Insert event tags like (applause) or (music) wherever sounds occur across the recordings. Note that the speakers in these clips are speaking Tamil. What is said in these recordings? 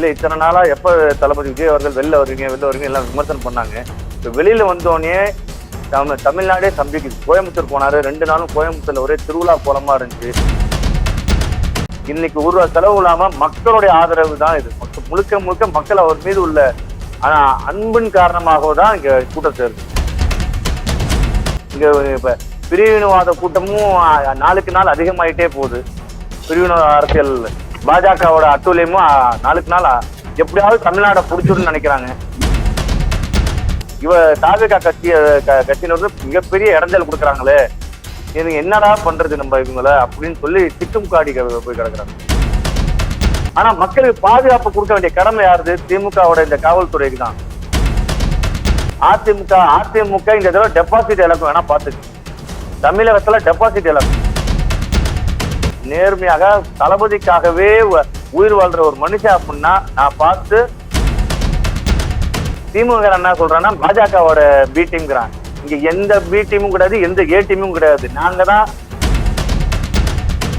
இல்லை இத்தனை நாளாக எப்போ தளபதி விஜய் அவர்கள் வெளில வருவீங்க வெளில வருவீங்க எல்லாம் விமர்சனம் பண்ணாங்க. இப்போ வெளியில் வந்தோடனே தமிழ் தமிழ்நாடே சந்திக்குது கோயம்புத்தூர் போனார் ரெண்டு நாளும் கோயம்புத்தூர்ல ஒரே திருவிழா கோலமாக இருந்துச்சு. இன்னைக்கு ஒரு செலவு இல்லாமல் மக்களுடைய ஆதரவு தான் இது. மக்கள் முழுக்க முழுக்க மக்கள் அவர் மீது உள்ள ஆனால் அன்பின் காரணமாக தான் இங்கே கூட்டம் சேருது இங்கே இப்போ பிரிவினவாத கூட்டமும் நாளுக்கு நாள் அதிகமாயிட்டே போகுது. பிரிவினவாத அரசியல் பாஜகவோட அட்டூழியமும் நாளுக்கு நாள் எப்படியாவது தமிழ்நாடை பிடிச்சிடும்னு நினைக்கிறாங்க. இவ தாவேகா கட்சி க- கட்சியினர் மிகப்பெரிய இடைஞ்சல் கொடுக்குறாங்களே. இது என்னடா பண்றது நம்ம இவங்கள அப்படின்னு சொல்லி திட்டும் காடி போய் கிடக்குறாங்க. ஆனா மக்களுக்கு பாதுகாப்பு கொடுக்க வேண்டிய கடமை யாருது? திமுகவோட இந்த காவல்துறைக்கு தான். அதிமுக அதிமுக இந்த தடவை டெபாசிட் இழக்கும். வேணா பாத்துக்கு தமிழகத்துல டெபாசிட் இழக்கும். நேர்மையாக தளபதிக்காகவே உயிர் வாழ்ற ஒரு மனுஷன் அப்படின்னா நான் பார்த்து திமுக என்ன சொல்றேன்னா பாஜகவோட பி டீம்ங்கிறான் இங்க எந்த பி டீமும் கிடையாது எந்த ஏ டீமும் கிடையாது. நாங்க தான்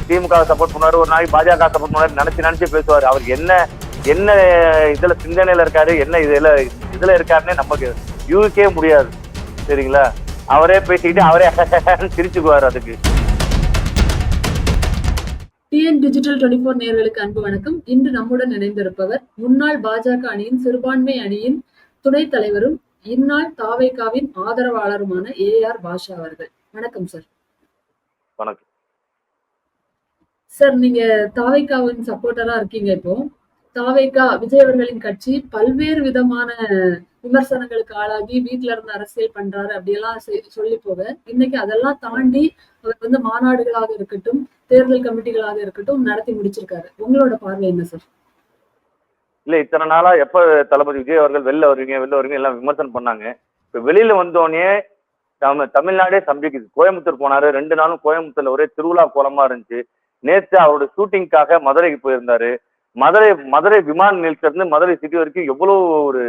திமுக சப்போர்ட் பண்ணுவாரு. ஒரு நாளைக்கு பாஜக சப்போர்ட் பண்ணுவாரு நினைச்சு நினைச்சு பேசுவாரு. அவர் என்ன என்ன இதுல சிந்தனையில இருக்காரு என்ன இதுல இதுல இருக்காருன்னே நமக்கு யூகிக்கவே முடியாது. சரிங்களா? அவரே பேசிக்கிட்டு அவரே (laughs) சிரிச்சுக்குவாரு அதுக்கு. டிஎன் டிஜிட்டல் டுவெண்டி ஃபோர் நேர்களுக்கு அன்பு வணக்கம். இன்று நம்முடன் இணைந்திருப்பவர் முன்னாள் பாஜக அணியின் சிறுபான்மை அணியின் துணைத் தலைவரும் இந்நாள் தாவேகாவின் ஆதரவாளருமான ஏ ஆர் பாஷா அவர்கள். வணக்கம் சார் வணக்கம். சார் நீங்க தாவேகாவின் சப்போர்ட்டரா இருக்கீங்க இப்போ. தாவேகா விஜய் அவர்களின் கட்சி பல்வேறு விதமான விமர்சனங்களுக்கு ஆளாகி வீட்டுல இருந்து அரசியல் பண்றாரு அப்படியெல்லாம் சொல்லி போக இன்னைக்கு அதெல்லாம் தாண்டி அவர் வந்து மாநாடுகளாக இருக்கட்டும் தேர்தல் கமிட்டிகளாக இருக்கட்டும் நடத்தி முடிச்சிருக்காரு. உங்களோட பார்வை என்ன சார்? இல்ல இத்தனை நாளா எப்ப தளபதி விஜய் அவர்கள் வெளில வருவீங்க வெளில வருவீங்க எல்லாம் விமர்சனம் பண்ணாங்க. இப்ப வெளியில வந்தோடனே நம்ம தமிழ்நாடே சம்பிக்குது கோயம்புத்தூர் போனாரு ரெண்டு நாளும் கோயம்புத்தூர்ல ஒரே திருவிழா கோலமா இருந்துச்சு. நேத்து அவரோட ஷூட்டிங்காக மதுரைக்கு போயிருந்தாரு. மதுரை மதுரை விமான நிலையத்திலிருந்து மதுரை சிட்டி வரைக்கும் எவ்வளவு ஒரு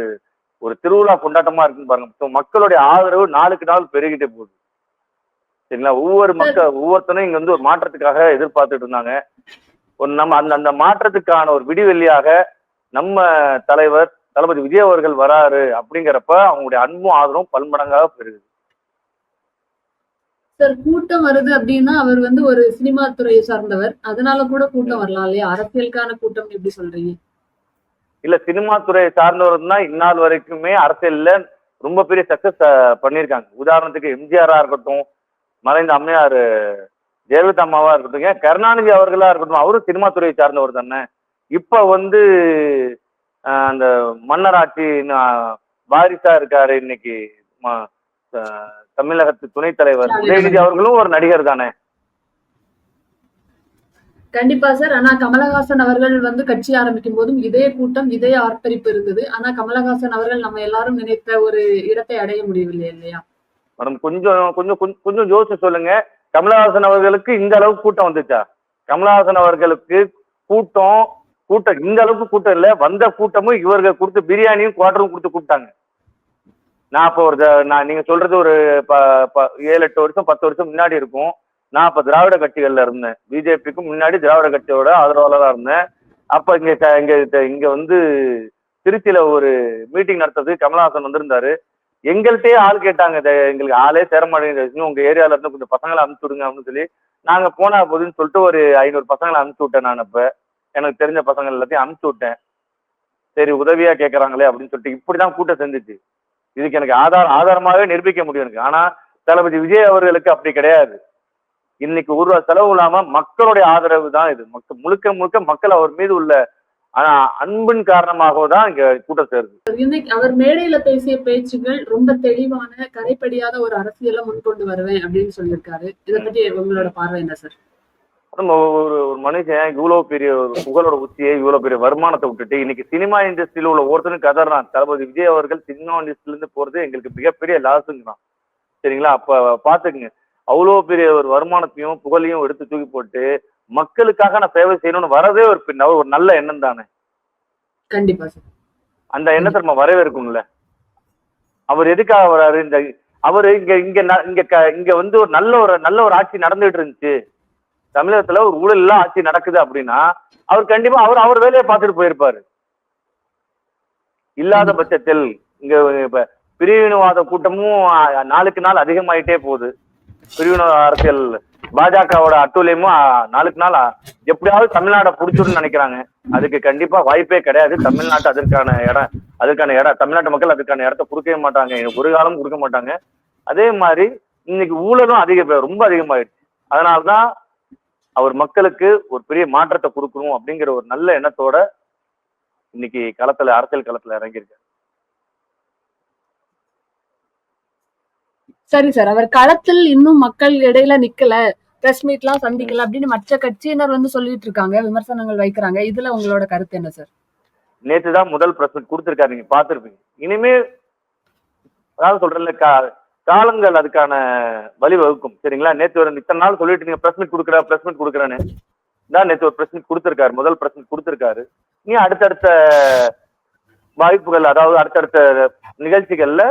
ஒரு திருவிழா கொண்டாட்டமா இருக்குன்னு பாருங்க. மக்களுடைய ஆதரவு நாளுக்கு நாள் பெருகிட்டே போகுது. சரிங்களா? ஒவ்வொரு மக்கள் ஒவ்வொருத்தரும் இங்க வந்து ஒரு மாற்றத்துக்காக எதிர்பார்த்துட்டு இருந்தாங்க. ஒரு நம்ம அந்த அந்த மாற்றத்துக்கான ஒரு விடிவெள்ளியாக நம்ம தலைவர் தளபதி விஜய் அவர்கள் வராரு அப்படிங்கிறப்ப அவங்களுடைய அன்பும் ஆதரவும் பன்மடங்காக பெருகுது. சார் கூட்டம் வருது அப்படின்னா அவர் வந்து ஒரு சினிமா துறையை சார்ந்தவர். அதனால கூட கூட்டம் வரலாம் இல்லையா? அரசியலுக்கான கூட்டம் எப்படி சொல்றீங்க? இல்ல சினிமா துறையை சார்ந்தவர் தான் இந்நாள் வரைக்குமே அரசியல்ல ரொம்ப பெரிய சக்சஸ் பண்ணியிருக்காங்க. உதாரணத்துக்கு எம்ஜிஆரா இருக்கட்டும் மறைந்த அம்மையார் ஜெயலலிதா அம்மாவா இருக்கட்டும் ஏன் கருணாநிதி அவர்களா இருக்கட்டும் அவரும் சினிமா துறையை சார்ந்தவர் தானே. இப்ப வந்து அந்த மன்னராட்சி வாரிசா இருக்காரு இன்னைக்கு தமிழகத்து துணைத் தலைவர். உதயநிதி அவர்களும் ஒரு நடிகர் தானே. கண்டிப்பா சார். ஆனா கமலஹாசன் அவர்கள் வந்து கட்சி ஆரம்பிக்கும் போதும் இதே கூட்டம் இதே ஆர்ப்பரிப்பு இருந்தது. ஆனா கமலஹாசன் அவர்கள் நம்ம எல்லாரும் நினைத்த ஒரு இடத்தை அடைய முடியவில்லை இல்லையா? மேடம் கொஞ்சம் கொஞ்சம் கொஞ்சம் கொஞ்சம் யோசிச்சு சொல்லுங்க. கமலஹாசன் அவர்களுக்கு இந்த அளவுக்கு கூட்டம் வந்துச்சா? கமலஹாசன் அவர்களுக்கு கூட்டம் கூட்டம் இந்த அளவுக்கு கூட்டம் இல்ல. வந்த கூட்டமும் இவர்கள் கொடுத்து பிரியாணியும் குவார்டரும் கொடுத்து கூப்பிட்டாங்க. நான் இப்போ ஒரு நான் நீங்க சொல்றது ஒரு ப ப- ஏழு எட்டு வருஷம் பத்து வருஷம் முன்னாடி இருக்கும். நான் அப்ப திராவிட கட்சிகள்ல இருந்தேன். பிஜேபிக்கும் முன்னாடி திராவிட கட்சியோட ஆதரவாளராக இருந்தேன். அப்ப இங்க இங்க இங்க வந்து திருச்சியில ஒரு மீட்டிங் நடத்துறதுக்கு கமலஹாசன் வந்திருந்தாரு. எங்கள்கிட்டயே ஆள் கேட்டாங்க. எங்களுக்கு ஆளே சேர மாட்டேங்குது. உங்க ஏரியால இருந்து கொஞ்சம் பசங்களை அனுப்பிச்சு விடுங்க அப்படின்னு சொல்லி நாங்க போனா போதுன்னு சொல்லிட்டு ஒரு ஐநூறு பசங்களை அனுப்பிச்சு விட்டேன் நான் அப்ப. எனக்கு தெரிஞ்ச பசங்க எல்லாத்தையும் அனுப்பிச்சு விட்டேன். சரி உதவியா கேட்கறாங்களே அப்படின்னு சொல்லிட்டு இப்படிதான் கூட்டம் செஞ்சுச்சு. இதுக்கு எனக்கு ஆதாரம் ஆதாரமாகவே நிரூபிக்க முடியும் எனக்கு. ஆனா தளபதி விஜய் அவர்களுக்கு அப்படி கிடையாது. இன்னைக்கு ஒரு செலவு இல்லாம மக்களுடைய ஆதரவு தான் இது. மக்கள் முழுக்க முழுக்க மக்கள் அவர் மீது உள்ள ஆனா அன்பின் காரணமாக தான் இங்க கூட்டம் சேருது. இன்னைக்கு அவர் மேடையில பேசிய பேச்சுகள் ரொம்ப தெளிவான கரைப்படியாத ஒரு அரசியலை முன்கொண்டு வருவேன் அப்படின்னு சொல்லியிருக்காரு. இதை பத்தி உங்களோட பார்வை என்ன சார்? நம்ம ஒரு ஒரு மனுஷன் இவ்வளவு பெரிய ஒரு புகழோட உச்சியை இவ்வளவு பெரிய வருமானத்தை விட்டுட்டு இன்னைக்கு சினிமா இண்டஸ்ட்ரியில உள்ள ஒருத்தனும் கதறான். தளபதி விஜய் அவர்கள் சினிமா இண்டஸ்ட்ரியில இருந்து போறது எங்களுக்கு மிகப்பெரிய லாஸுங்கிறான். சரிங்களா? அப்ப பாத்துக்குங்க அவ்வளோ பெரிய ஒரு வருமானத்தையும் புகழையும் எடுத்து தூக்கி போட்டு மக்களுக்காக நான் சேவை செய்யணும்னு வரதே ஒரு பின்ன ஒரு நல்ல எண்ணம் தானே? கண்டிப்பா சார். அந்த எண்ணத்தை நம்ம வரவேற்கும்ல? அவர் எதுக்காக வராரு? இந்த அவரு இங்க இங்க இங்க இங்க வந்து ஒரு நல்ல ஒரு நல்ல ஒரு ஆட்சி நடந்துட்டு இருந்துச்சு. தமிழகத்துல ஒரு ஊழல் எல்லாம் ஆட்சி நடக்குது அப்படின்னா அவர் கண்டிப்பா அவர் அவர் வேலையை பார்த்துட்டு போயிருப்பாரு. இல்லாத. பட்சத்தில் இங்க இப்ப பிரிவினவாத கூட்டமும் நாளுக்கு நாள் அதிகமாயிட்டே போகுது. பிரிவினவாத அரசியல் பாஜகவோட அட்டூழியமும் நாளுக்கு நாள் எப்படியாவது தமிழ்நாடை புடிச்சுன்னு நினைக்கிறாங்க. அதுக்கு கண்டிப்பா வாய்ப்பே கிடையாது. தமிழ்நாட்டு அதற்கான இடம் அதுக்கான இடம் தமிழ்நாட்டு மக்கள் அதுக்கான இடத்த கொடுக்கவே மாட்டாங்க. ஒரு காலம் கொடுக்க மாட்டாங்க. அதே மாதிரி இன்னைக்கு ஊழலும் அதிக ரொம்ப அதிகமாயிடுச்சு. அதனாலதான் அவர் மக்களுக்கு ஒரு பெரிய மாற்றத்தை கொடுக்கணும் அப்படிங்கிற ஒரு நல்ல எண்ணத்தோட இன்னைக்கு களத்துல அரசியல் களத்துல இறங்கியிருக்காரு. சரி சார் அவர் களத்தில் இன்னும் மக்கள் இடையில நிக்கல பிரஸ் மீட்லாம் சந்திக்கல அப்படின்னு மற்ற கட்சியினர் வந்து சொல்லிட்டு இருக்காங்க விமர்சனங்கள் வைக்கிறாங்க. இதுல உங்களோட கருத்து என்ன சார்? நேத்து தான் முதல் பிரஸ் மீட் கொடுத்திருக்காரு நீங்க பாத்துருப்பீங்க இனிமே அதாவது சொல்றேன்ல கா- காலங்கள் அதுக்கான வழிவகுக்கும் சரிங்களா? நேத்து ஒரு இத்தனை நாள் சொல்லிட்டு நீங்க பிரஸ் மீட் கொடுக்குற பிரஸ் மீட் கொடுக்குறேன்னு. தான் நேத்து ஒரு பிரஸ் மீட் கொடுத்திருக்காரு முதல் பிரஸ் மீட் கொடுத்திருக்காரு. நீ அடுத்தடுத்த வாய்ப்புகள் அதாவது அடுத்தடுத்த நிகழ்ச்சிகள்ல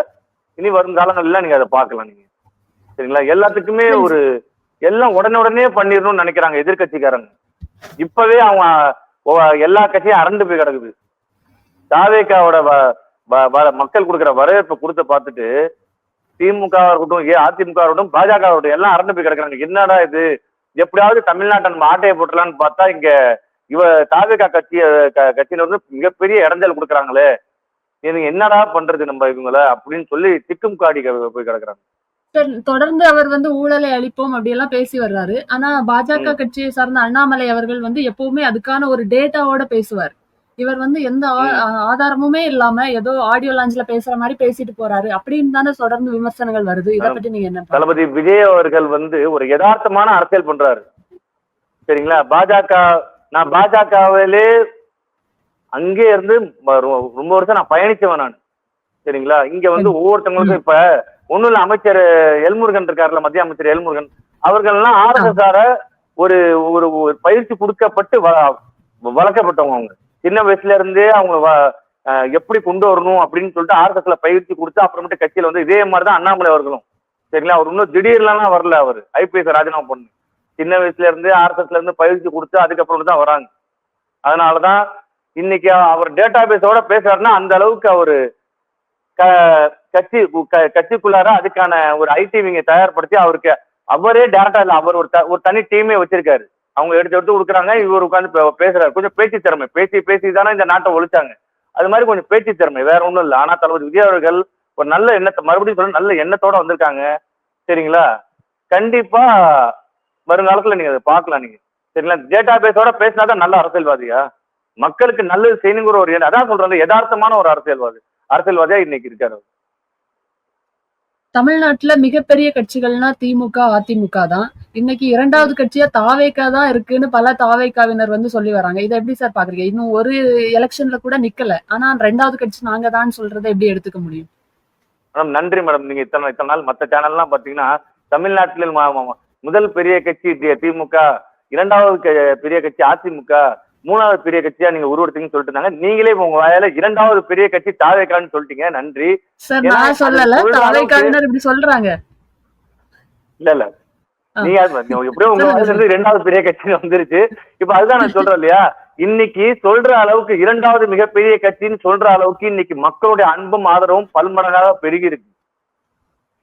இனி வரும் காலங்கள்ல நீங்க அதை பார்க்கலாம் நீங்க. சரிங்களா? எல்லாத்துக்குமே. ஒரு எல்லாம் உடனே உடனே பண்ணிடணும்னு நினைக்கிறாங்க எதிர்க்கட்சிக்காரங்க. இப்பவே அவங்க எல்லா கட்சியும் அரண்டு போய் கிடக்குது. தாவேக்காவோட மக்கள் கொடுக்குற வரவேற்பை கொடுத்து பார்த்துட்டு திமுக இருக்கட்டும் ஏ அதிமுக இருக்கட்டும் பாஜக இருக்கட்டும் எல்லாம் அரண்டு போய் கிடக்குறாங்க. என்னடா இது? எப்படியாவது தமிழ்நாட்டை நம்ம ஆட்டையை போட்டலாம்னு பார்த்தா இங்க இவ தாவேக்கா கட்சி கட்சியில வந்து மிகப்பெரிய இடைஞ்சல் கொடுக்குறாங்களே. இது என்னடா பண்றது நம்ம இவங்கள அப்படின்னு சொல்லி திக்கும் காடி போய் கிடக்குறாங்க. தொடர்ந்து அவர் வந்து ஊழலை அழிப்போம் அப்படி எல்லாம் பேசி வர்றாரு. ஆனா பாஜக கட்சியை சார்ந்த அண்ணாமலை அவர்கள் வந்து எப்பவுமே அதுக்கான ஒரு டேட்டாவோட பேசுவார். இவர் வந்து எந்த ஆதாரமுமே இல்லாம ஏதோ ஆடியோ லான்ச்ல பேசுற மாதிரி பேசிட்டு போறாரு. அப்படின்னு தானே தொடர்ந்து விமர்சனங்கள் வருது. இத பத்தி நீங்க என்ன? தளபதி விஜய் அவர்கள் வந்து ஒரு யதார்த்தமான அரசியல் பண்றாரு. சரிங்களா? பாஜக நான் பாஜகவிலே அங்கே இருந்து ரொம்ப வருஷம் நான் பயணிச்சவன் நான். சரிங்களா? இங்க வந்து ஒவ்வொருத்தவங்களுக்கும் இப்ப ஒண்ணும் இல்ல அமைச்சர் எல்முருகன் இருக்காருல்ல மத்திய அமைச்சர் எல்முருகன். அவர்கள்லாம் ஆர்எஸ்எஸ் ஒரு ஒரு ஒரு பயிற்சி கொடுக்கப்பட்டு வளர்க்கப்பட்டவங்க அவங்க. சின்ன வயசுல இருந்தே அவங்க எப்படி கொண்டு வரணும் அப்படின்னு சொல்லிட்டு ஆர்எஸ்எஸ்ல பயிற்சி கொடுத்து அப்புறமேட்டு கட்சியில வந்து இதே மாதிரி தான் அண்ணாமலை அவர்களும். சரிங்களா? அவர் இன்னும் திடீர்லாம் வரல அவர். ஐபிஎஸ் ராஜினாமா பண்ணு. சின்ன வயசுல இருந்து ஆர்எஸ்எஸ்ல இருந்து பயிற்சி கொடுத்து அதுக்கப்புறம் தான் வராங்க. அதனாலதான் இன்னைக்கு அவர் டேட்டா பேஸோட பேசுறாருன்னா அந்த அளவுக்கு அவரு க- கட்சி கட்சிக்குள்ளார அதுக்கான ஒரு ஐடி விங்க தயார்படுத்தி அவருக்கு அவரே டேரக்டா இல்ல அவர் ஒரு த- ஒரு தனி டீமே வச்சிருக்காரு. அவங்க எடுத்து எடுத்து கொடுக்குறாங்க இவர் உட்காந்து பேசுறாரு. கொஞ்சம் பேச்சு திறமை பேசி பேசி தானே இந்த நாட்டை ஒழிச்சாங்க. அது மாதிரி கொஞ்சம் பேச்சு திறமை வேற ஒண்ணும் இல்லை. ஆனா தளபதி விஜய் அவர்கள் ஒரு நல்ல எண்ணத்தை மறுபடியும் சொல்ல நல்ல எண்ணத்தோட வந்திருக்காங்க. சரிங்களா? கண்டிப்பா வருங்காலத்துல நீங்க அதை பார்க்கலாம் நீங்க. சரிங்களா? டேட்டா பேஸோட பேசினாதான் நல்ல அரசியல்வாதியா? மக்களுக்கு நல்லது செய்யணுங்கிற ஒரு. அதான் சொல்றேன் யதார்த்தமான ஒரு அரசியல்வாதி அரசியல்வாதியா இன்னைக்கு இருக்காரு. தமிழ்நாட்டுல மிகப்பெரிய கட்சிகள்னா திமுக அதிமுக தான். இன்னைக்கு இரண்டாவது கட்சியா தாவேக்கா தான் இருக்குன்னு பல தாவேக்காவினர் வந்து சொல்லி வராங்க. இதை எப்படி சார் பாக்குறீங்க? இன்னும் ஒரு எலெக்ஷன்ல கூட நிக்கல. ஆனா ரெண்டாவது கட்சி நாங்க தான் சொல்றதை எப்படி எடுத்துக்க முடியும்? மேடம் நன்றி மேடம். நீங்க இத்தனை இத்தனை நாள் மற்ற சேனல்லாம் பாத்தீங்கன்னா தமிழ்நாட்டில் முதல் பெரிய கட்சி திமுக இரண்டாவது பெரிய கட்சி அதிமுக மூணாவது பெரிய கட்சியா நீங்க உருவெடுத்தீங்கன்னு சொல்லிட்டு இருந்தாங்க. நீங்களே உங்க வாயால இரண்டாவது பெரிய கட்சி தாவேக்கான்னு சொல்லிட்டீங்க. நன்றி. சொல்றாங்க. இல்ல இல்ல. நீங்க எப்படியோ உங்க வாயில இருந்து இரண்டாவது பெரிய கட்சி வந்துருச்சு. இப்ப அதுதான் நான் சொல்றேன் இல்லையா? இன்னைக்கு சொல்ற அளவுக்கு இரண்டாவது மிகப்பெரிய கட்சின்னு சொல்ற அளவுக்கு இன்னைக்கு மக்களுடைய அன்பும் ஆதரவும் பல்மடங்காக பெருகி இருக்கு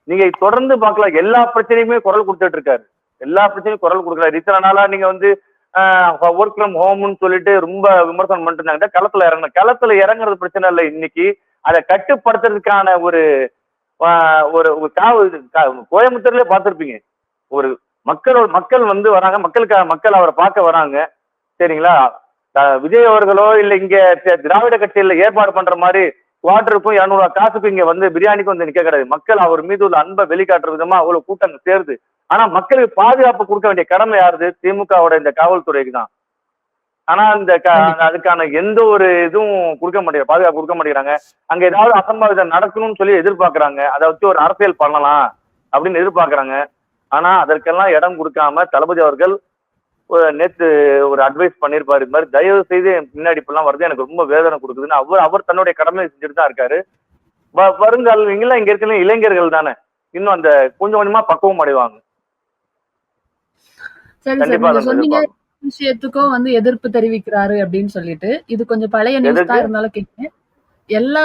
நீங்க தொடர்ந்து பார்க்கலாம். எல்லா பிரச்சனையுமே குரல் கொடுத்துட்டு இருக்காரு. எல்லா பிரச்சனையும் குரல் கொடுக்குறாரு இத்தனை நாளா நீங்க வந்து ஒர்க் ஃப்ரம் ஹோம்னு சொல்லிட்டு ரொம்ப விமர்சனம் பண்ணிட்டு இருந்தாங்க களத்துல இறங்கணும். களத்துல இறங்குறது பிரச்சனை இல்லை இன்னைக்கு. அதை கட்டுப்படுத்துறதுக்கான ஒரு ஒரு கா- கோயம்புத்தூர்லயே பார்த்திருப்பீங்க. ஒரு மக்களோட மக்கள் வந்து வராங்க. மக்களுக்காக மக்கள் அவரை பார்க்க வராங்க. சரிங்களா? விஜய் அவர்களோ இல்ல இங்க திராவிட கட்சியில ஏற்பாடு பண்ற மாதிரி குவார்டருக்கும் இரநூறுவா காசுக்கும் இங்க வந்து பிரியாணிக்கும் வந்து நிக்க கிடையாது. மக்கள் அவர் மீது உள்ள அன்பை வெளிக்காட்டுற விதமா அவ்வளவு கூட்டம் சேருது. ஆனா மக்களுக்கு பாதுகாப்பு கொடுக்க வேண்டிய கடமை யாருது? திமுகவோட இந்த காவல்துறைக்கு தான் ஆனா இந்த அதுக்கான எந்த ஒரு இதுவும் கொடுக்க மாட்டேங்க பாதுகாப்பு கொடுக்க மாட்டேங்கிறாங்க. அங்க ஏதாவது அசம்பாவிதம் நடக்கணும்னு சொல்லி எதிர்பார்க்கறாங்க. அதை வச்சு ஒரு அரசியல் பண்ணலாம் அப்படின்னு எதிர்பார்க்கறாங்க. ஆனா அதற்கெல்லாம் இடம் கொடுக்காம தளபதி அவர்கள் நேத்து ஒரு அட்வைஸ் பண்ணியிருப்பாரு இது மாதிரி தயவு செய்து என் பின்னாடி இப்பெல்லாம் வருது எனக்கு ரொம்ப வேதனை கொடுக்குதுன்னு அவர் அவர் தன்னுடைய கடமையை செஞ்சுட்டு தான் இருக்காரு. வ- வருங்கால நீங்களாம் இங்க இருக்கிற இளைஞர்கள் தானே. இன்னும் அந்த கொஞ்சம் கொஞ்சமா பக்குவம் அடைவாங்க. சரி சார். நீங்க சொன்னீங்க. விஷயத்துக்கும் வந்து எதிர்ப்பு தெரிவிக்கிறாரு அப்படின்னு சொல்லிட்டு. இது கொஞ்சம் பழைய நியூஸ்? தான் இருந்தாலும் கேட்குறேன் எல்லா?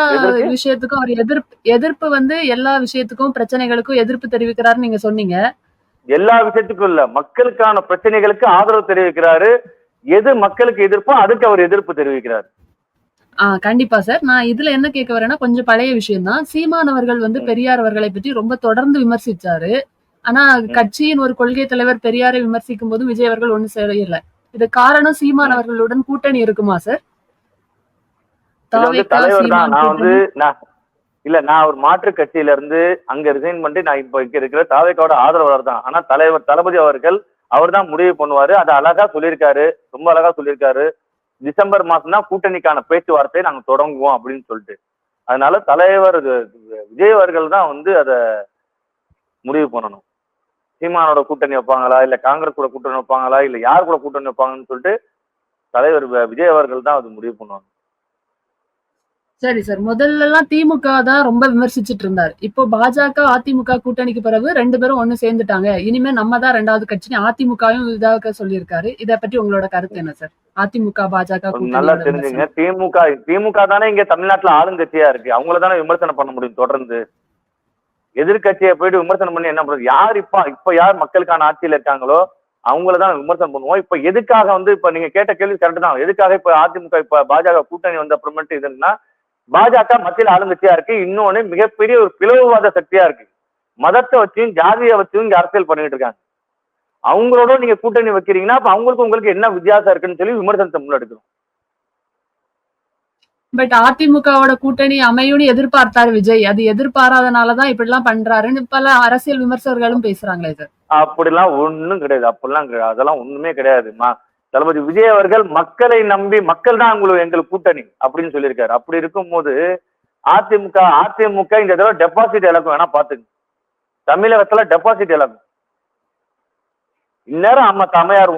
விஷயத்துக்கும் அவர் எதிர்ப்பு எதிர்ப்பு வந்து எல்லா விஷயத்துக்கும் பிரச்சனைகளுக்கும் எதிர்ப்பு தெரிவிக்கிறாருன்னு நீங்க சொன்னீங்க. எல்லா விஷயத்துக்கும் இல்ல. மக்களுக்கான பிரச்சனைகளுக்கு ஆதரவு தெரிவிக்கிறாரு. எது மக்களுக்கு எதிர்ப்போ அதுக்கு அவர் எதிர்ப்பு தெரிவிக்கிறார். ஆ கண்டிப்பா சார். நான் இதுல என்ன கேட்க வரேன்னா கொஞ்சம் பழைய விஷயம் தான் சீமான் அவர்கள் வந்து. பெரியார் அவர்களை பற்றி ரொம்ப தொடர்ந்து விமர்சிச்சாரு. ஆனா கட்சியின் ஒரு கொள்கை தலைவர் பெரியாரை விமர்சிக்கும் போது விஜய் அவர்கள் ஒண்ணு செய்யல. இது காரணம் சீமான். அவர்களுடன் கூட்டணி இருக்குமா சார் தலைவர் தான். நான் வந்து இல்ல நான் ஒரு மாற்று கட்சியில இருந்து அங்க ரிசைன் பண்ணிட்டு நான் இப்ப இங்க இருக்கிற தாவேக்காவோட ஆதரவாளர் தான். ஆனா தலைவர் தளபதி அவர்கள் அவர் தான் முடிவு பண்ணுவாரு. அதை அழகா சொல்லியிருக்காரு. ரொம்ப அழகா சொல்லியிருக்காரு. டிசம்பர் மாசம் தான் கூட்டணிக்கான பேச்சுவார்த்தையை நாங்க தொடங்குவோம் அப்படின்னு சொல்லிட்டு. அதனால தலைவர் விஜய் அவர்கள் தான் வந்து அதை முடிவு பண்ணணும். சீமானோட கூட்டணி வைப்பாங்களா? இல்ல காங்கிரஸ் கூட கூட்டணி வைப்பாங்களா? இல்ல யார் கூட கூட்டணி வைப்பாங்கன்னு சொல்லிட்டு தலைவர் விஜய் அவர்கள் தான் அது முடிவு பண்ணுவாங்க. சரி சார் முதல்ல எல்லாம் திமுக தான் ரொம்ப விமர்சிச்சிட்டு இருந்தார். இப்போ பாஜக அதிமுக கூட்டணிக்கு பிறகு ரெண்டு பேரும் ஒண்ணு சேர்ந்துட்டாங்க. இனிமே நம்ம தான் ரெண்டாவது கட்சி அதிமுகவும் இதாக சொல்லியிருக்காரு. இத பற்றி உங்களோட கருத்து என்ன சார்? அதிமுக பாஜக நல்லா தெரிஞ்சுங்க. திமுக திமுக தானே இங்க தமிழ்நாட்டுல ஆளுங்கட்சியா இருக்கு. அவங்கள தானே விமர்சனம் பண்ண முடியும் தொடர்ந்து. எதிர்கட்சியை போயிட்டு விமர்சனம் பண்ணி என்ன பண்றது? யார் இப்ப இப்ப யார் மக்களுக்கான ஆட்சியில இருக்காங்களோ அவங்கள தான் விமர்சனம் பண்ணுவோம். இப்ப எதுக்காக வந்து இப்ப நீங்க கேட்ட கேள்வி கரெக்ட் தான். எதுக்காக இப்ப அதிமுக இப்ப பாஜக கூட்டணி வந்த அப்புறமேட்டு இதுன்னா பாஜக மத்தியில் ஆளுங்கட்சியா இருக்கு. இன்னொன்னு மிகப்பெரிய ஒரு பிளவுவாத சக்தியா இருக்கு. மதத்தை வச்சும் ஜாதியை வச்சும் இங்க அரசியல் பண்ணிட்டு இருக்காங்க. அவங்களோட நீங்க கூட்டணி வைக்கிறீங்கன்னா அப்ப அவங்களுக்கு உங்களுக்கு என்ன வித்தியாசம் இருக்குன்னு சொல்லி விமர்சனத்தை முன்னெடுக்கணும். பட் அதிமுகவோட கூட்டணி அமையும்னு எதிர்பார்த்தார் விஜய். அது எதிர்பாராதனாலதான் இப்படி எல்லாம் பண்றாருன்னு பல அரசியல் விமர்சகர்களும் பேசுறாங்களே சார் அப்படிலாம் ஒண்ணும் கிடையாது. அப்படிலாம் கிடையாது. அதெல்லாம் ஒண்ணுமே கிடையாது தளபதி விஜய் அவர்கள் மக்களை நம்பி மக்கள் தான் உங்களுக்கு எங்களுக்கு கூட்டணி அப்படின்னு சொல்லியிருக்காரு. அப்படி இருக்கும்போது அதிமுக அதிமுக இந்த தடவை டெபாசிட் இழக்கும். வேணா பாத்துங்க தமிழகத்துல டெபாசிட் இழக்கும். இந்நேரம் அம்மா தமையார்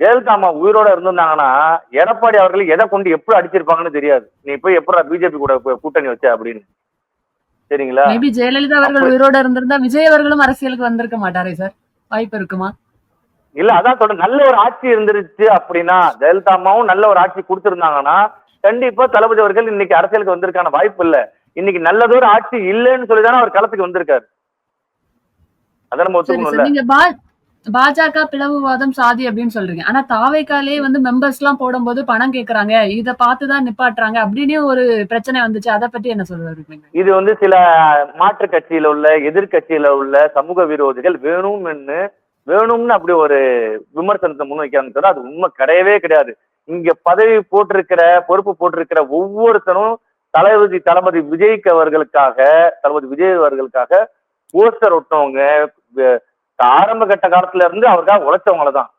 ஜெயலலிதா அம்மா உயிரோட இருந்திருந்தாங்கன்னா எடப்பாடி அவர்கள் எதை கொண்டு எப்படி அடிச்சிருப்பாங்கன்னு தெரியாது. நீ போய் எப்படா பிஜேபி கூட கூட்டணி வச்ச அப்படின்னு. சரிங்களா? மேபி ஜெயலலிதா அவர்கள் உயிரோட இருந்திருந்தா விஜய் அவர்களும் அரசியலுக்கு வந்திருக்க மாட்டாரே சார். வாய்ப்பு இருக்குமா? இல்ல அதான் சொல்றேன். நல்ல ஒரு ஆட்சி இருந்துருச்சு அப்படின்னா ஜெயலலிதா அம்மாவும் நல்ல ஒரு ஆட்சி கொடுத்திருந்தாங்கன்னா கண்டிப்பா தளபதி அவர்கள் இன்னைக்கு அரசியலுக்கு வந்திருக்கான வாய்ப்பு இல்ல. இன்னைக்கு நல்லதொரு ஆட்சி இல்லைன்னு சொல்லி தானே அவர் களத்துக்கு வந்திருக்காரு. அதை நம்ம ஒத்துக்கணும்ல. பாஜக பிளவுவாதம் சாதி அப்படின்னு சொல்றீங்க. ஆனா தாவைக்காலே வந்து மெம்பர்ஸ் எல்லாம் போடும்போது பணம் கேக்குறாங்க. இத பார்த்துதான் நிப்பாட்டுறாங்க. அப்படின்னு ஒரு பிரச்சனை வந்துச்சு. அதை பத்தி என்ன சொல்றாரு இது வந்து சில மாற்று கட்சியில உள்ள எதிர்கட்சியில உள்ள சமூக விரோதிகள் வேணும்னு வேணும்னு அப்படி ஒரு விமர்சனத்தை முன்வைக்கிறாங்க தவிர அது உண்மை கிடையவே கிடையாது. இங்க பதவி போட்டிருக்கிற பொறுப்பு போட்டிருக்கிற ஒவ்வொருத்தரும் தளபதி தளபதி விஜய்க்கு அவர்களுக்காக தளபதி விஜய் அவர்களுக்காக போஸ்டர் ஒட்டவங்க ஆரம்ப கட்ட காலத்துல இருந்து அவருக்காக உழைச்சவங்கள தான்.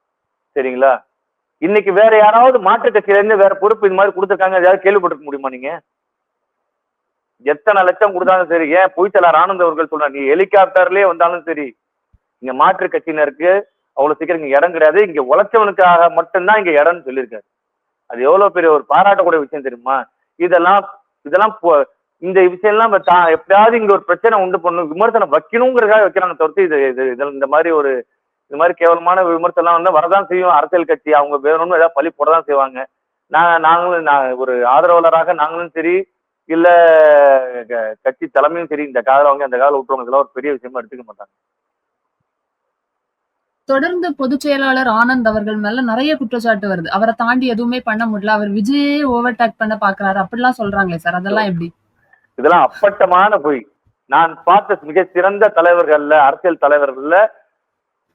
சரிங்களா? இன்னைக்கு வேற யாராவது மாற்று கட்சியில இருந்து வேற பொறுப்பு இந்த மாதிரி கொடுத்துருக்காங்க ஏதாவது கேள்விப்பட்டிருக்க முடியுமா நீங்க? எத்தனை லட்சம் கொடுத்தாலும் சரி ஏன் பொய்த்தலார் ஆனந்த் அவர்கள் சொல்றாங்க நீ ஹெலிகாப்டர்லயே வந்தாலும் சரி இங்க மாற்று கட்சியினருக்கு அவ்வளவு சீக்கிரம் இங்க இடம் கிடையாது இங்க உழைச்சவனுக்காக மட்டும்தான் இங்க இடம்னு சொல்லியிருக்காரு. அது எவ்வளவு பெரிய ஒரு பாராட்டக்கூடிய விஷயம் தெரியுமா? இதெல்லாம் இதெல்லாம் இந்த விஷயம்லாம் எல்லாம் எப்படியாவது இங்க ஒரு பிரச்சனை உண்டு பண்ணும் விமர்சனம் வைக்கணுங்கிறதுக்காக வைக்கிறாங்க தவிர்த்து இது இது இதில் இந்த மாதிரி ஒரு இது மாதிரி கேவலமான விமர்சனம் வந்து வரதான் செய்யும். அரசியல் கட்சி அவங்க வேணும்னு ஏதாவது பழி போடதான் செய்வாங்க. நான் நாங்களும் நான் ஒரு ஆதரவாளராக நாங்களும் சரி இல்ல க- கட்சி தலைமையும் சரி இந்த காதல அவங்க அந்த காதல விட்டுருவாங்க. இதெல்லாம் ஒரு பெரிய விஷயமா எடுத்துக்க மாட்டாங்க. தொடர்ந்து பொதுச் செயலாளர் ஆனந்த் அவர்கள் மேல நிறைய குற்றச்சாட்டு வருது. அவரை தாண்டி எதுவுமே பண்ண முடியல. அவர் விஜயே ஓவர்டேக் பண்ண பாக்குறாரு. அப்படிலாம் சொல்றாங்களே சார். அதெல்லாம் எப்படி? இதெல்லாம் அப்பட்டமான பொய். நான் பார்த்த மிக சிறந்த தலைவர்கள்ல அரசியல் தலைவர்கள்ல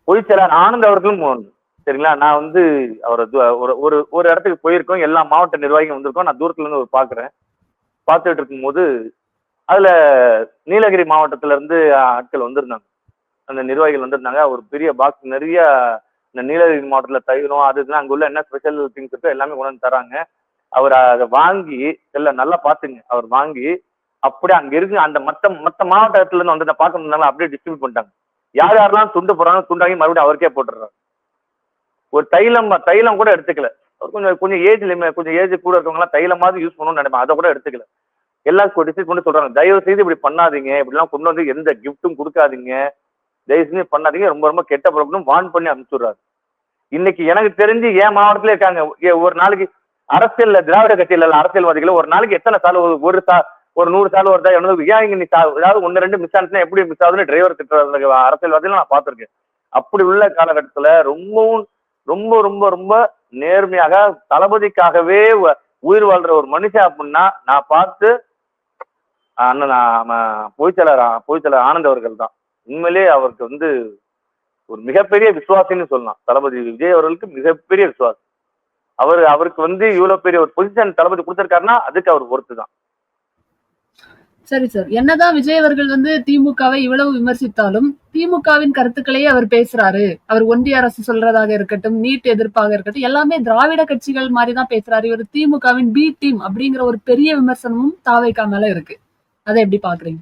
பொய்ச்செயலாளர் ஆனந்த் அவர்களும் ஒன்று. சரிங்களா? நான் வந்து அவரை ஒரு ஒரு ஒரு இடத்துக்கு போயிருக்கோம். எல்லா மாவட்ட நிர்வாகிகள் வந்திருக்கோம். நான் தூரத்துல இருந்து ஒரு பாக்குறேன் பார்த்துட்டு இருக்கும்போது அதுல நீலகிரி மாவட்டத்துல இருந்து ஆட்கள் வந்திருந்தாங்க. அந்த நிர்வாகிகள் வந்திருந்தாங்க. ஒரு பெரிய பாக்ஸ் நிறைய இந்த நீலகிரி மாவட்டத்துல தயிரும் அது இதுலாம் அங்குள்ள என்ன ஸ்பெஷல் திங்ஸ் இருக்கோ எல்லாமே கொண்டு வந்து தராங்க அவர் அதை வாங்கி எல்லாம் நல்லா பாத்துங்க அவர் வாங்கி அப்படியே அங்க இருக்கு. அந்த மத்த மத்த மாவட்டத்துல இருந்து வந்து பார்க்க முடியாலும் அப்படியே டிஸ்ட்ரிபியூட் பண்ணிட்டாங்க. யார் யாரெல்லாம் துண்டு போறாங்க துண்டாகி மறுபடியும் அவருக்கே போட்டுடுறாரு ஒரு தைலம் தைலம் கூட எடுத்துக்கல. கொஞ்சம் கொஞ்சம் ஏஜ் லிமிட் கொஞ்சம் ஏஜ் கூட இருக்கவங்கலாம் தைலமாவது யூஸ் பண்ணணும்னு நினைப்பேன் அதை கூட எடுத்துக்கல. எல்லாருக்கும் டிஸ்ட்ரிக் பண்ணி சொல்றாங்க. தயவு செய்து இப்படி பண்ணாதீங்க. இப்படிலாம் கொண்டு வந்து எந்த கிஃப்ட்டும் கொடுக்காதீங்க. தயவு செஞ்சு பண்ணாதீங்க. ரொம்ப ரொம்ப கெட்ட பழக்கணும் வான் பண்ணி அனுப்பிச்சுடுறாரு. இன்னைக்கு எனக்கு தெரிஞ்சு என் மாவட்டத்துல இருக்காங்க. ஏ- ஒரு நாளைக்கு அரசியல்ல திராவிட கட்சியில அரசியல்வாதிகள் ஒரு நாளைக்கு எத்தனை சால் ஒரு- ஒரு சா ஒரு நூறு சால் வருதா? எவ்வளவு ஏன் இங்க நீ சா- ஏதாவது ஒன்னு ரெண்டு மிஸ் ஆனிச்சுன்னா எப்படி மிஸ் ஆகுதுன்னு டிரைவர் திட்டுற அரசியல்வாதியில நான் பார்த்துருக்கேன். அப்படி உள்ள காலகட்டத்துல ரொம்பவும் ரொம்ப ரொம்ப ரொம்ப நேர்மையாக தளபதிக்காகவே உயிர் வாழ்ற ஒரு மனுஷன் அப்படின்னா நான் பார்த்து அண்ணன் பொய்ச்சலர் பொய்ச்சலர் ஆனந்த் அவர்கள் தான். உண்மையிலே அவருக்கு வந்து ஒரு மிகப்பெரிய விசுவாசின்னு சொல்லலாம். தளபதி விஜய் அவர்களுக்கு மிகப்பெரிய விசுவாசம் அவர் அவருக்கு வந்து இவ்வளவு பெரிய ஒரு பொசிஷன் தளபதி கொடுத்திருக்காருன்னா அதுக்கு அவர் பொறுத்து தான் சரி சார் என்னதான் விஜய் அவர்கள் வந்து திமுகவை இவ்வளவு விமர்சித்தாலும் திமுகவின் கருத்துக்களையே அவர் பேசுறாரு. அவர் ஒன்றிய அரசு சொல்றதாக இருக்கட்டும் நீட் எதிர்ப்பாக இருக்கட்டும் எல்லாமே திராவிட கட்சிகள் மாதிரி தான் பேசுறாரு. இவர் திமுகவின் பி டீம் அப்படிங்கிற ஒரு பெரிய விமர்சனமும் தாவைக்கா மேல இருக்கு. அதை எப்படி பாக்குறீங்க?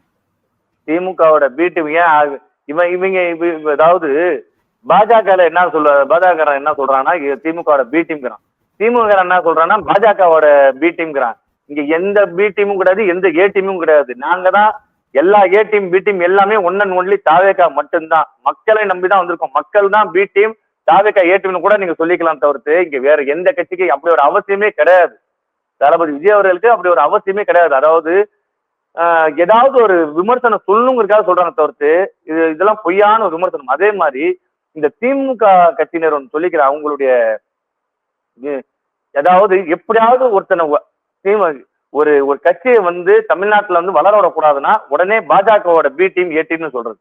திமுகவோட பீட்டு ஏன் இவன் இவங்க இவ- அதாவது பாஜக என்ன சொல்ற பாஜக என்ன சொல்றான்னா திமுகவோட பி டீம்ங்கிறான் திமுக என்ன சொல்றான்னா பாஜகவோட பி டீம்ங்கிறான் இங்க எந்த பி டீமும் கிடையாது எந்த ஏ டீமும் கிடையாது. நாங்க தான் எல்லா ஏ டீம் பி டீம் எல்லாமே ஒன் அண்ட் ஒன்லி தாவேக்கா மட்டும்தான். மக்களை நம்பி தான் வந்திருக்கோம். மக்கள் தான் பி டீம் தாவேக்கா ஏ டீம்னு கூட நீங்க சொல்லிக்கலாம் தவிர்த்து இங்க வேற எந்த கட்சிக்கு அப்படி ஒரு அவசியமே கிடையாது. தளபதி விஜய் அவர்களுக்கு அப்படி ஒரு அவசியமே கிடையாது. அதாவது ஏதாவது ஒரு விமர்சனம் சொல்லணுங்கிறதுக்காக சொல்றாங்க தவிர்த்து இது இதெல்லாம் பொய்யான ஒரு விமர்சனம். அதே மாதிரி இந்த திமுக கட்சியினர் ஒன்று சொல்லிக்கிற அவங்களுடைய இது- அதாவது எப்படியாவது ஒருத்தனை வ- ஒரு ஒரு கட்சியை வந்து தமிழ்நாட்டுல வந்து வளர விடக்கூடாதுன்னா உடனே பாஜகவோட பி டீம் ஏ டீம்னு சொல்றது.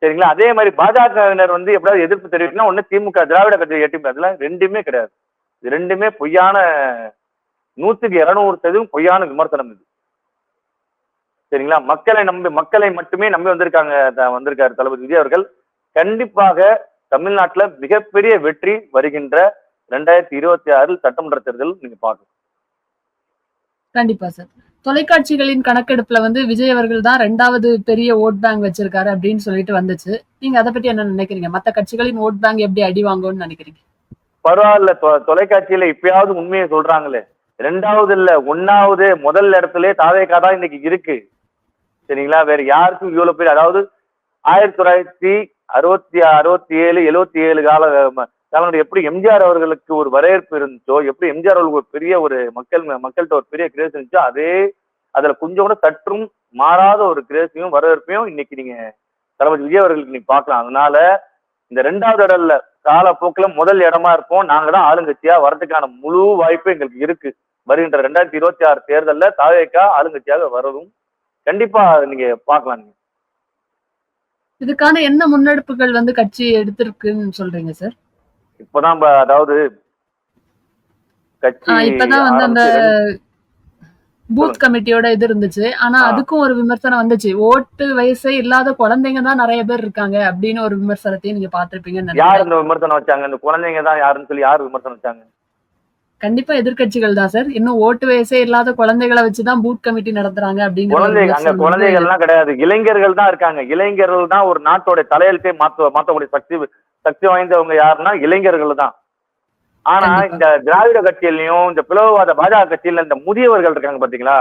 சரிங்களா? அதே மாதிரி பாஜகவினர் வந்து எப்படியாவது எதிர்ப்பு தெரிவிக்கணும்னா ஒண்ணு திமுக திராவிட கட்சி ஏ டீம் அதெல்லாம் ரெண்டுமே கிடையாது. இது ரெண்டுமே பொய்யான நூத்துக்கு இருநூறு சதவீதம் பொய்யான விமர்சனம் இது. சரிங்களா? மக்களை நம்பி மக்களை மட்டுமே நம்பி வந்திருக்காங்க வந்திருக்காரு தளபதி விஜய் அவர்கள். கண்டிப்பாக தமிழ்நாட்டுல மிகப்பெரிய வெற்றி வருகின்ற ரெண்டாயிரத்தி இருபத்தி ஆறில் சட்டமன்ற தேர்தல் நீங்க பார்க்கணும். கண்டிப்பா சார். தொலைக்காட்சிகளின் கணக்கெடுப்புல வந்து விஜய் அவர்கள் தான் ரெண்டாவது பெரிய ஓட் பேங்க் வச்சிருக்காரு அப்படின்னு சொல்லிட்டு வந்துச்சு. நீங்க அதை பத்தி என்ன நினைக்கிறீங்க? மத்த கட்சிகளின் ஓட் பேங்க் எப்படி அடி வாங்கும்னு நினைக்கிறீங்க? பரவாயில்ல. தொ- தொலைக்காட்சியில இப்பயாவது உண்மையை சொல்றாங்களே. ரெண்டாவது இல்ல ஒன்னாவது முதல் இடத்துல தாவேக்கா தான் இன்னைக்கு இருக்கு. சரிங்களா? வேற யாருக்கும் இவ்வளவு பேர் அதாவது ஆயிரத்தி தொள்ளாயிரத்தி அறுபத்தி அறுபத்தி ஏழு எழுபத்தி ஏழு கால ம- எப்படி எம்ஜிஆர் அவர்களுக்கு ஒரு வரவேற்பு இருந்துச்சோ எப்படி எம்ஜிஆர் அவர்களுக்கு ஒரு பெரிய ஒரு மக்கள் மக்கள்கிட்ட ஒரு பெரிய கிரேஸ் இருந்துச்சோ அதே அதுல கொஞ்சம் கூட சற்றும் மாறாத ஒரு கிரேஸையும் வரவேற்பையும் இன்னைக்கு நீங்க தளபதி விஜய் அவர்களுக்கு நீங்க பார்க்கலாம். அதனால இந்த ரெண்டாவது இடம்ல காலப்போக்கில் முதல் இடமா இருப்போம். நாங்க தான் ஆளுங்கட்சியா வரதுக்கான முழு வாய்ப்பு எங்களுக்கு இருக்கு. வருகின்ற ரெண்டாயிரத்தி இருபத்தி ஆறு தேர்தல்ல தாவேக்கா ஆளுங்கட்சியாக வரதும் கண்டிப்பா நீங்க பார்க்கலாம் நீங்க. இதுக்கான என்ன முன்னெடுப்புகள் வந்து கட்சி எடுத்திருக்குன்னு சொல்றீங்க சார்? இப்பதான் அதாவது இப்பதான் வந்து அந்த பூத் கமிட்டியோட இது இருந்துச்சு. ஆனா. அதுக்கும் ஒரு விமர்சனம் வந்துச்சு. ஓட்டு வயசே இல்லாத குழந்தைங்க தான் நிறைய பேர் இருக்காங்க அப்படின்னு ஒரு விமர்சனத்தையும் நீங்க பாத்திருப்பீங்கன்னு யார் இந்த விமர்சனம் வச்சாங்க? இந்த குழந்தைங்க தான் யாருன்னு சொல்லி யார் விமர்சனம் வச்சாங்க? கண்டிப்பா எதிர்க்கட்சிகள் தான் சார். இன்னும் ஓட்டு வயசே இல்லாத குழந்தைகளை வச்சுதான் பூத் கமிட்டி நடத்துறாங்க ஒரு குழந்தைங்க அங்க குழந்தைகள் எல்லாம் கிடையாது. இளைஞர்கள் தான் இருக்காங்க. இளைஞர்கள் தான் ஒரு நாட்டோட தலையெழுத்தே மாத்த மாத்தக்கூடிய சக்தி சக்தி வாய்ந்தவங்க யாருன்னா இளைஞர்கள் தான். ஆனா. இந்த திராவிட கட்சியிலையும் இந்த பிளவுவாத பாஜக கட்சியில இந்த முதியவர்கள் இருக்காங்க பாத்தீங்களா?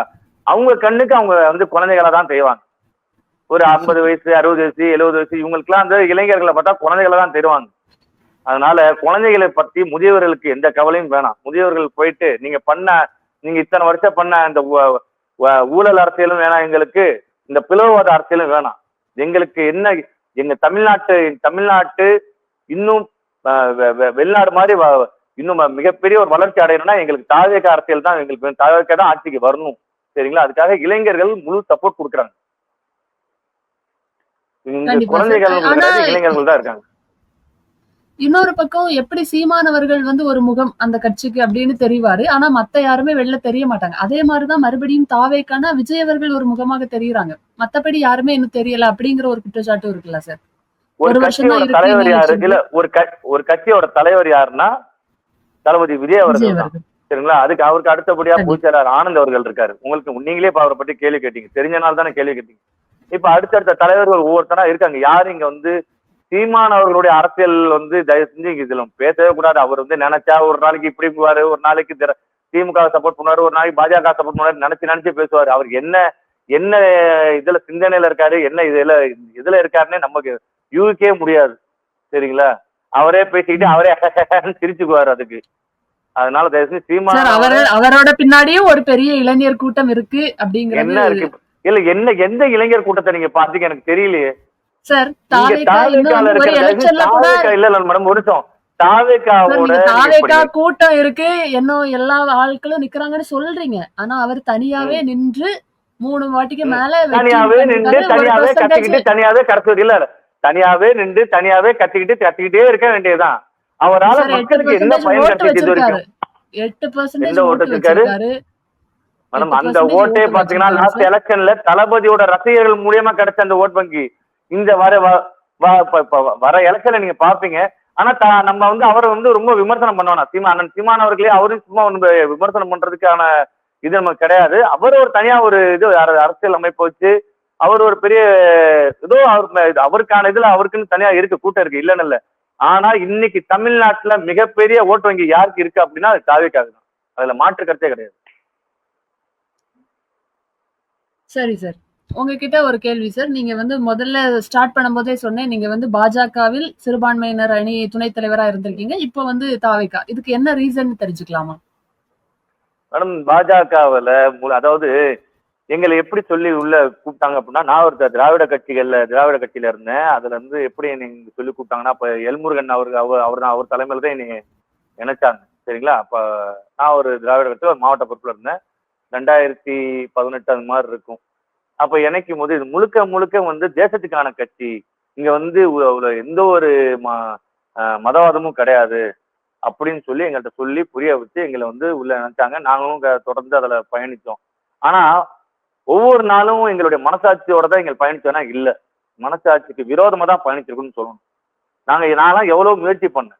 அவங்க கண்ணுக்கு அவங்க வந்து குழந்தைகளா தான் செய்வாங்க ஒரு ஐம்பது வயசு அறுபது வயசு எழுபது வயசு இவங்களுக்குலாம் அந்த இளைஞர்களை பார்த்தா குழந்தைகளை தான் தருவாங்க அதனால குழந்தைகளை பத்தி முதியவர்களுக்கு எந்த கவலையும் வேணாம். முதியவர்கள் போயிட்டு நீங்க பண்ண நீங்க இத்தனை வருஷம் பண்ண இந்த ஊழல் அரசியலும் வேணாம் எங்களுக்கு. இந்த பிளவுவாத அரசியலும் வேணாம். எங்களுக்கு என்ன எங்க தமிழ்நாட்டு தமிழ்நாட்டு இன்னும் வெளிநாடு மாதிரி இன்னும் மிகப்பெரிய ஒரு வளர்ச்சி அடையணும்னா எங்களுக்கு தாவேக அரசியல் தான் எங்களுக்கு. தாவேக தான் ஆட்சிக்கு வரணும். சரிங்களா? அதுக்காக இளைஞர்கள் முழு சப்போர்ட் கொடுக்குறாங்க. குழந்தைகள் இளைஞர்கள் தான் இருக்காங்க. இன்னொரு பக்கம் எப்படி சீமானவர்கள் வந்து ஒரு முகம் அந்த கட்சிக்கு அப்படின்னு தெரிவாரு. ஆனா மத்த யாருமே வெளில தெரிய மாட்டாங்க. அதே மாதிரிதான் மறுபடியும் தாவேக்கான விஜய் அவர்கள் ஒரு முகமாக தெரியுறாங்க. மத்தபடி யாருமே இன்னும் தெரியல அப்படிங்கிற ஒரு குற்றச்சாட்டும் இருக்குல்ல சார்? ஒரு கட்சியோட தலைவர் யாரு. இல்ல ஒரு க- ஒரு கட்சியோட தலைவர் யாருன்னா தளபதி விஜய் அவர்கள் தான். சரிங்களா? அதுக்கு அவருக்கு அடுத்தபடியா. பூச்சாளர் ஆனந்த் அவர்கள் இருக்காரு. உங்களுக்கு நீங்களே அவரை பத்தி கேள்வி கேட்டீங்க. தெரிஞ்சனால தானே கேள்வி கேட்டீங்க. இப்ப அடுத்தடுத்த தலைவர்கள் ஒவ்வொருத்தனா இருக்காங்க. யாரு இங்க வந்து சீமான் அவர்களுடைய அரசியல் வந்து தயவு செஞ்சு இங்க இதுல பேசவே கூடாது. அவர் வந்து நினைச்சா ஒரு நாளைக்கு இப்படி போவாரு ஒரு நாளைக்கு திமுக சப்போர்ட் பண்ணுவாரு ஒரு நாளைக்கு பாஜக சப்போர்ட் பண்ணுவாரு நினைச்சு நினைச்சு பேசுவாரு. அவர் என்ன என்ன இதுல சிந்தனையில இருக்காரு என்ன இதுல இதுல இருக்காருன்னே நமக்கு யூகிக்கவே முடியாது. சரிங்களா? அவரே பேசிக்கிட்டு அவரே (laughs) சிரிச்சுக்குவாரு அதுக்கு. அதனால தயவு செஞ்சு சீமான் அவர் அவரோட பின்னாடியும் ஒரு பெரிய இளைஞர் கூட்டம் இருக்கு அப்படிங்கிறது என்ன இருக்கு? இல்ல என்ன எந்த இளைஞர் கூட்டத்தை நீங்க பாத்தீங்க எனக்கு தெரியலையே. சார் தாவேக்கா இல்ல இல்ல மேடம் ஒரு நிமிஷம். சார், தாவேக்காவோட நீங்க நீங்க தாவேகா இப்படி- கூட்டம் இருக்கு. இன்னும் எல்லா ஆட்களும் நிக்கிறாங்கன்னு சொல்றீங்க. ஆனா அவர் தனியாவே நின்று மூணு வாட்டிக்கு. மேல தனியாவே நின்று தனியாவே கத்திக்கிட்டு தனியாவே இல்ல இல்ல. தனியாவே நின்று தனியாவே கத்திக்கிட்டு கத்திக்கிட்டே இருக்க வேண்டியதுதான். அவரால மக்களுக்கு என்ன பயன் கிடைச்சது இது. வரைக்கும்? எந்த vote வச்சிருக்காரு? மேடம் அந்த ஓட்டே பாத்தீங்கன்னா லாஸ்ட் எலெக்ஷன்ல தளபதியோட ரசிகர்கள் மூலியமா கிடைச்ச அந்த ஓட் வங்கி. இந்த வர வர எலெக்ஷன்ல நீங்க பாப்பீங்க. ஆனா நம்ம வந்து அவரை வந்து ரொம்ப விமர்சனம் பண்ணணும் சீமா அண்ணன் சீமான் அவர்களே அவரும் சும்மா விமர்சனம் பண்றதுக்கான இது நமக்கு கிடையாது. அவர் ஒரு தனியா ஒரு இது அர- அரசியல் அமைப்பு வச்சு அவர் ஒரு பெரிய ஏதோ அவர் அவருக்கான இதுல அவருக்குன்னு தனியா இருக்கு கூட்டம் இருக்கு இல்லைன்னு இல்ல. ஆனா இன்னைக்கு தமிழ்நாட்டுல மிகப்பெரிய ஓட்டு வங்கி யாருக்கு இருக்கு அப்படின்னா அது தாவிக்காக தான். அதுல மாற்று கருத்தே கிடையாது. சரி சார். உங்ககிட்ட ஒரு கேள்வி சார். நீங்க வந்து முதல்ல ஸ்டார்ட் பண்ணும்போதே சொன்னேன் நீங்க வந்து பாஜகவில் சிறுபான்மையினர் அணி துணைத் தலைவரா இருந்திருக்கீங்க இப்போ வந்து தாவேகா இதுக்கு என்ன ரீசன் தெரிஞ்சுக்கலாமா? மேடம் பாஜகவில் அதாவது எங்களை எப்படி சொல்லி உள்ள கூப்பிட்டாங்க அப்படின்னா நான் ஒரு திராவிட கட்சிகள்ல திராவிட கட்சியில இருந்தேன். அதுல இருந்து எப்படி நீங்க சொல்லி கூப்பிட்டாங்கன்னா இப்ப எல்முருகன் அவருக்கு அவர் அவர் தான் அவர் தலைமையில தான் என்னை நினைச்சாங்க சரிங்களா? அப்ப நான் ஒரு திராவிட கட்சியில் ஒரு மாவட்ட பொறுப்புல இருந்தேன். ரெண்டாயிரத்தி பதினெட்டு அது மாதிரி இருக்கும். அப்ப இணைக்கும் போது இது முழுக்க முழுக்க வந்து தேசத்துக்கான கட்சி. இங்க வந்து எந்த ஒரு ம- மதவாதமும் கிடையாது. அப்படின்னு சொல்லி எங்கள்கிட்ட சொல்லி புரிய வச்சு எங்களை வந்து உள்ள நினைச்சாங்க நாங்களும் தொடர்ந்து அதுல பயணித்தோம் ஆனா ஒவ்வொரு நாளும் எங்களுடைய மனசாட்சியோட தான் எங்கள் பயணிச்சோம்னா இல்ல. மனசாட்சிக்கு விரோதமா தான் பயணிச்சிருக்குன்னு சொல்லணும். நாங்க நான்லாம் எவ்வளவு முயற்சி பண்ணேன்.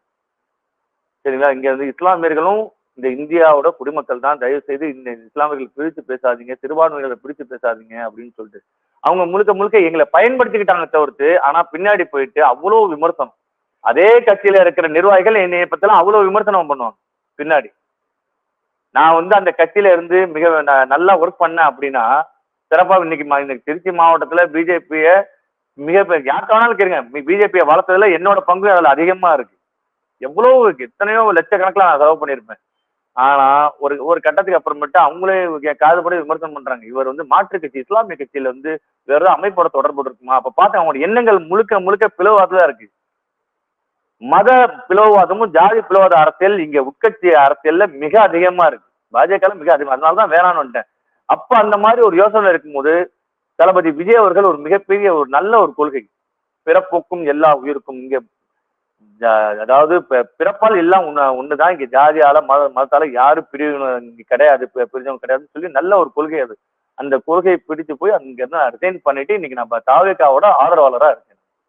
சரிங்களா? இங்க வந்து இஸ்லாமியர்களும் இந்த இந்தியாவோட குடிமக்கள் தான். தயவு செய்து இந்த இஸ்லாமியர்கள் பிரித்து பேசாதீங்க சிறுபான்மைகளை பிரித்து பேசாதீங்க அப்படின்னு சொல்லிட்டு. அவங்க முழுக்க முழுக்க எங்களை பயன்படுத்திக்கிட்டாங்க தவிர்த்து ஆனா பின்னாடி போயிட்டு அவ்வளவு விமர்சனம். அதே கட்சியில இருக்கிற நிர்வாகிகள் என்னைய பத்திலாம் அவ்வளோ விமர்சனம் பண்ணுவாங்க. பின்னாடி. நான் வந்து அந்த கட்சியில இருந்து மிக நல்லா ஒர்க் பண்ணேன் அப்படின்னா சிறப்பா இன்னைக்கு மா- இன்னைக்கு திருச்சி மாவட்டத்துல பிஜேபிய மிக பெ- வேணாலும் கேளுங்க. பிஜேபியை வளர்த்ததுல என்னோட பங்கு அதுல அதிகமா இருக்கு. எவ்வளவு இருக்கு எத்தனையோ லட்சக்கணக்கில் நான் செலவு பண்ணியிருப்பேன். ஆனா ஒரு ஒரு கட்டத்துக்கு அப்புறமேட்டு அவங்களே காதுபடி விமர்சனம் பண்றாங்க. இவர் வந்து மாற்று கட்சி இஸ்லாமிய கட்சியில வந்து வேற ஏதாவது அமைப்போட தொடர்பு இருக்குமா? அப்ப பார்த்து அவங்களோட எண்ணங்கள் முழுக்க முழுக்க பிளவாதான் இருக்கு. மத பிளவுவாதமும் ஜாதி பிளவாத அரசியல் இங்க உட்கட்சி அரசியல்ல மிக அதிகமா இருக்கு. பாஜக மிக அதிகமா. அதனாலதான் வேணான்னு வந்துட்டேன். அப்ப அந்த மாதிரி ஒரு யோசனை இருக்கும்போது தளபதி விஜய் அவர்கள் ஒரு மிகப்பெரிய ஒரு நல்ல ஒரு கொள்கை. பிறப்புக்கும் எல்லா உயிருக்கும் இங்க ஜா- அதாவது பிறப்பால் எல்லாம் ஒண்ணு ஒண்ணுதான். இங்க ஜாதியால மத மதத்தால யாரும் பிரிவு இங்க கிடையாது பிரிஞ்சவங்க கிடையாதுன்னு சொல்லி நல்ல ஒரு கொள்கை அது. அந்த கொள்கையை பிடிச்சு போய் அங்க இருந்து ரிசைன் பண்ணிட்டு இன்னைக்கு நம்ம தாவேக்காவோட ஆதரவாளரா இருக்கேன்.